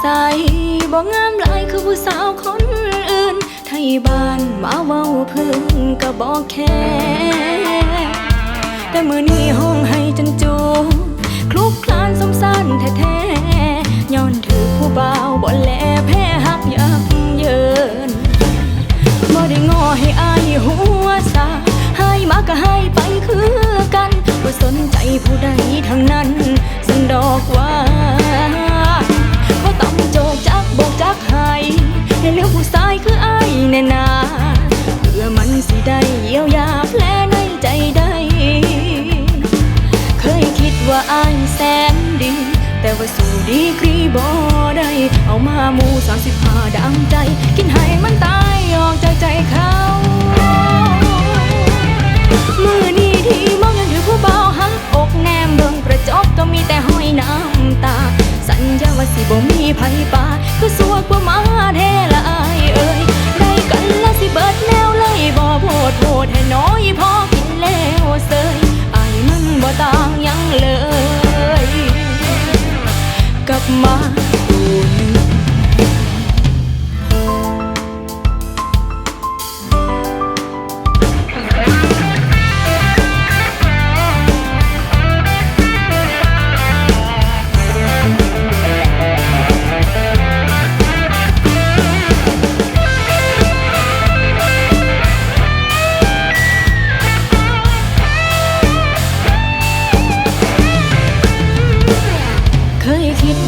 ใสๆบ่งามหลายคือผู้สาวคนอื่น ไทยบ้านมาเว้าพื้นก็บอกแค่แต่มือนี้ห้องให้จนจูคลุกคลานสมสารแท้ น่นาเพื่อมันสิได้เยียวยาแผลในใจได้ เคยคิดว่าอายแสนดี แต่ว่าสู่ดีกรีบอได้ เอามาหมูสามสิบห้าดามใจกิน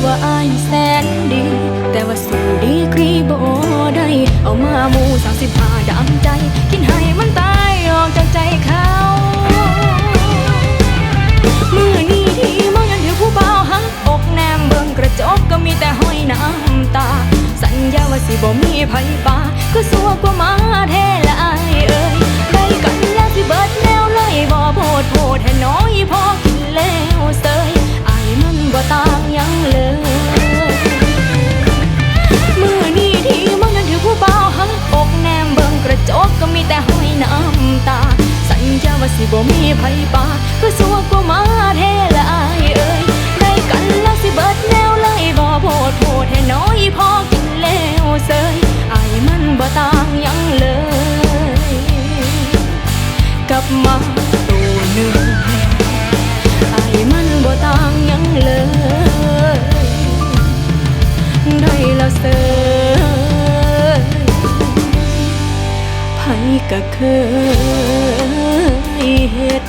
ว่าอายแสนดี แต่ว่าสู่ดีกรีบ่ได้ เอามาหมูสามสิบห้าดำใจ กินให้มันตายออกจากใจเขามือนี้ที่มองยังถือผู้เบาหักอกแนมเบิ่งกระจกก็มีแต่ห้อยน้ำตา สัญญาว่าสิบ่มีไผป่าก็สัวกว่ามาแท้ละอายเอ่ยได้กันแล้วสิเบิดแนวเลยบ่โบ่มีไผป่าก็สัวกว่ามาแท้ลายเอ่ยได้กันแล้วสิเบิดแนวเลยบ่โพดโพดให้น้อยพอกินแล้วเสยไอายมันบ่ต่างยังเลย กลับมาตัวหนึ่งอายมันบ่ต่างยังเลยได้ละเสยไผก็เคย เฮ็ด